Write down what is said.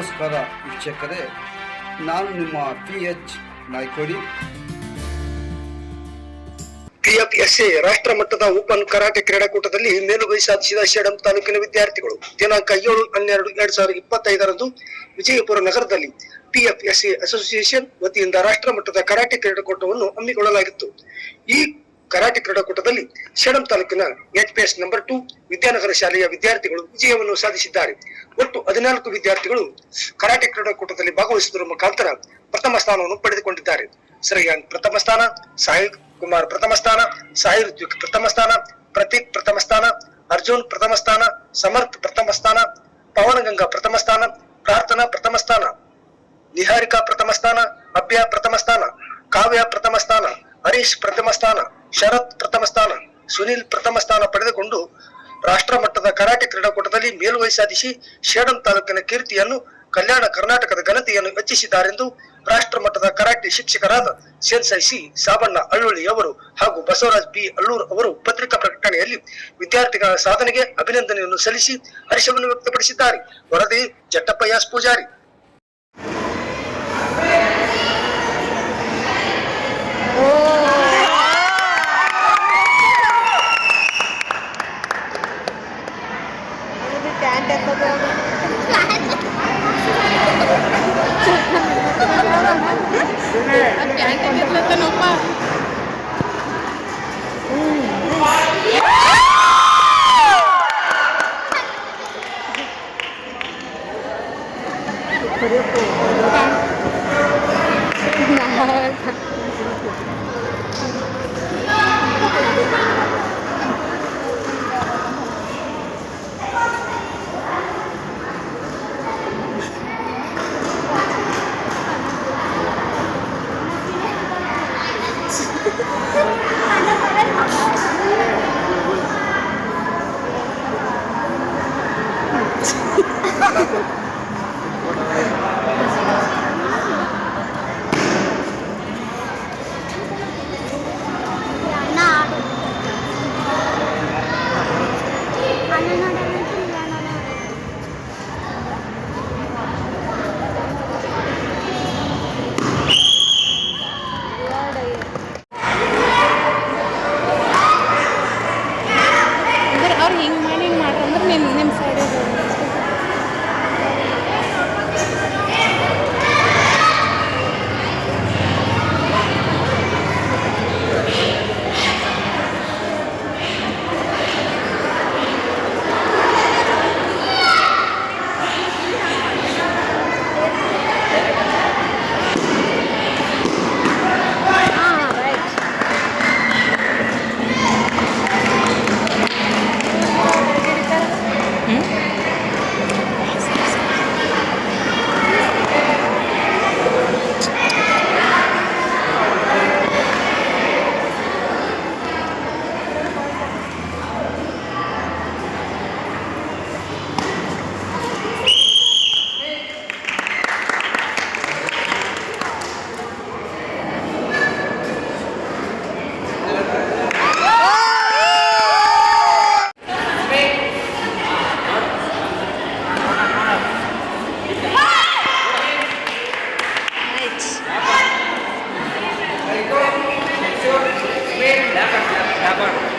ನಮಸ್ಕಾರ ವೀಕ್ಷಕರೇ, ನಾನು ನಿಮ್ಮ ಪಿ ಎಚ್ ನಾಯ್ಕೋಡಿ. ಪಿಎಫ್ಎಸ್ಎ ರಾಷ್ಟ್ರ ಮಟ್ಟದ ಓಪನ್ ಕರಾಟೆ ಕ್ರೀಡಾಕೂಟದಲ್ಲಿ ಮೇಲುಗೈ ಸಾಧಿಸಿದ ಶೇಡಂ ತಾಲೂಕಿನ ವಿದ್ಯಾರ್ಥಿಗಳು. ದಿನಾಂಕ ಏಳು ಹನ್ನೆರಡು ಎರಡ್ ಸಾವಿರದ ಇಪ್ಪತ್ತೈದರಂದು ವಿಜಯಪುರ ನಗರದಲ್ಲಿ ಪಿಎಫ್ಎಸ್ಎ ಅಸೋಸಿಯೇಷನ್ ವತಿಯಿಂದ ರಾಷ್ಟ್ರ ಮಟ್ಟದ ಕರಾಟೆ ಕ್ರೀಡಾಕೂಟವನ್ನು ಹಮ್ಮಿಕೊಳ್ಳಲಾಗಿತ್ತು. ಈ ಕರಾಟೆ ಕ್ರೀಡಾಕೂಟದಲ್ಲಿ ಸೇಡಂ ತಾಲೂಕಿನ ಎಚ್ಪಿಎಸ್ ನಂಬರ್ ಟು ವಿದ್ಯಾನಗರ ಶಾಲೆಯ ವಿದ್ಯಾರ್ಥಿಗಳು ವಿಜಯವನ್ನು ಸಾಧಿಸಿದ್ದಾರೆ ಒಟ್ಟು ಹದಿನಾಲ್ಕು ವಿದ್ಯಾರ್ಥಿಗಳು ಕರಾಟೆ ಕ್ರೀಡಾಕೂಟದಲ್ಲಿ ಭಾಗವಹಿಸುವುದರ ಮುಖಾಂತರ ಪ್ರಥಮ ಸ್ಥಾನವನ್ನು ಪಡೆದುಕೊಂಡಿದ್ದಾರೆ ಶ್ರೇಯಾನ್ ಪ್ರಥಮ ಸ್ಥಾನ ಸಾಹಿಲ್ ಕುಮಾರ್ ಪ್ರಥಮ ಸ್ಥಾನ ಸಾಹಿಲ್ ಪ್ರಥಮ ಸ್ಥಾನ ಪ್ರತೀಕ್ ಪ್ರಥಮ ಸ್ಥಾನ ಅರ್ಜುನ್ ಪ್ರಥಮ ಸ್ಥಾನ ಸಮರ್ಥ್ ಪ್ರಥಮ ಸ್ಥಾನ ಪವನಗಂಗಾ ಪ್ರಥಮ ಸ್ಥಾನ ಪ್ರಾರ್ಥನಾ ಪ್ರಥಮ ಸ್ಥಾನ ನಿಹಾರಿಕಾ ಪ್ರಥಮ ಸ್ಥಾನ ಅಭ್ಯ ಪ್ರಥಮ ಸ್ಥಾನ ಕಾವ್ಯ ಪ್ರಥಮ ಸ್ಥಾನ ಹರೀಶ್ ಪ್ರಥಮ ಸ್ಥಾನ ಶರತ್ ಪ್ರಥಮ ಸ್ಥಾನ, ಸುನಿಲ್ ಪ್ರಥಮ ಸ್ಥಾನ ಪಡೆದುಕೊಂಡು ರಾಷ್ಟ್ರ ಮಟ್ಟದ ಕರಾಟೆ ಕ್ರೀಡಾಕೂಟದಲ್ಲಿ ಮೇಲುಗೈ ಸಾಧಿಸಿ ಶೇಡಂ ತಾಲೂಕಿನ ಕೀರ್ತಿಯನ್ನು, ಕಲ್ಯಾಣ ಕರ್ನಾಟಕದ ಘನತೆಯನ್ನು ಹೆಚ್ಚಿಸಿದ್ದಾರೆಂದು ರಾಷ್ಟ್ರ ಮಟ್ಟದ ಕರಾಟೆ ಶಿಕ್ಷಕರಾದ ಸೆನ್ಸೈ ಸಿ ಸಾಬಣ್ಣ ಅಳ್ಳುಳ್ಳಿ ಅವರು ಹಾಗೂ ಬಸವರಾಜ್ ಬಿ ಅಳ್ಳೂರ್ ಅವರು ಪತ್ರಿಕಾ ಪ್ರಕಟಣೆಯಲ್ಲಿ ವಿದ್ಯಾರ್ಥಿಗಳ ಸಾಧನೆಗೆ ಅಭಿನಂದನೆಯನ್ನು ಸಲ್ಲಿಸಿ ಹರ್ಷವನ್ನು ವ್ಯಕ್ತಪಡಿಸಿದ್ದಾರೆ. ವರದಿ, ಜಟ್ಟಪ್ಪ ಪೂಜಾರಿ. 不，难。Está.